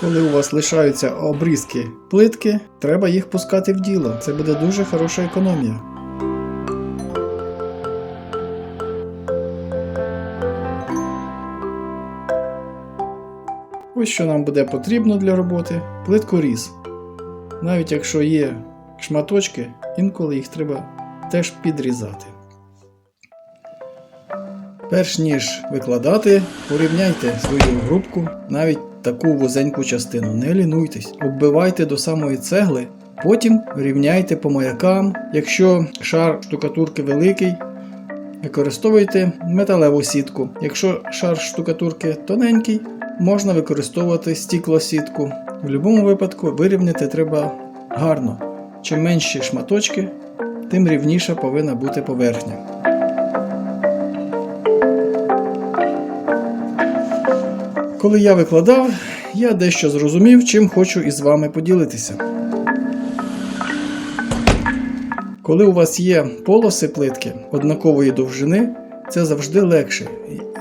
Коли у вас лишаються обрізки плитки, треба їх пускати в діло. Це буде дуже хороша економія. Ось що нам буде потрібно для роботи плиткоріз. Навіть якщо є шматочки, інколи їх треба теж підрізати. Перш ніж викладати, порівняйте свою грубку, навіть таку вузеньку частину. Не лінуйтесь, оббивайте до самої цегли, потім рівняйте по маякам. Якщо шар штукатурки великий, використовуйте металеву сітку. Якщо шар штукатурки тоненький, можна використовувати стіклосітку. В будь-якому випадку вирівняти треба гарно. Чим менші шматочки, тим рівніша повинна бути поверхня. Коли я викладав, я дещо зрозумів, чим хочу із вами поділитися. Коли у вас є полоси плитки однакової довжини, це завжди легше,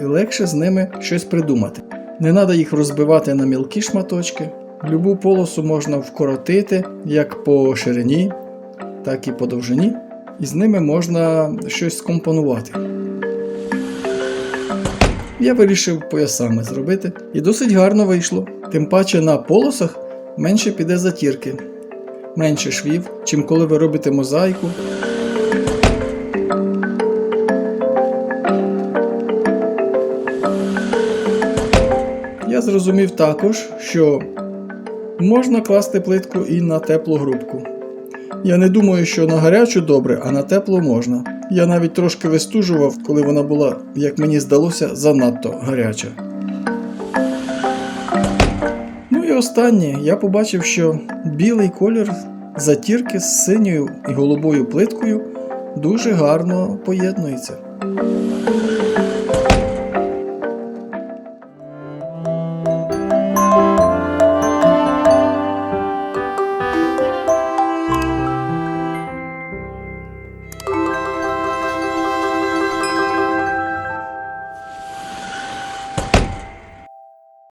і легше з ними щось придумати. Не треба їх розбивати на мілкі шматочки. Любу полосу можна вкоротити як по ширині, так і по довжині, і з ними можна щось скомпонувати. Я вирішив поясами зробити, і досить гарно вийшло. Тим паче на полосах менше піде затірки, менше швів, чим коли ви робите мозаїку. Я зрозумів також, що можна класти плитку і на теплу грубку. Я не думаю, що на гарячу добре, а на теплу можна. Я навіть трошки вистужував, коли вона була, як мені здалося, занадто гаряча. Ну і останнє, я побачив, що білий колір затірки з синьою і голубою плиткою дуже гарно поєднується.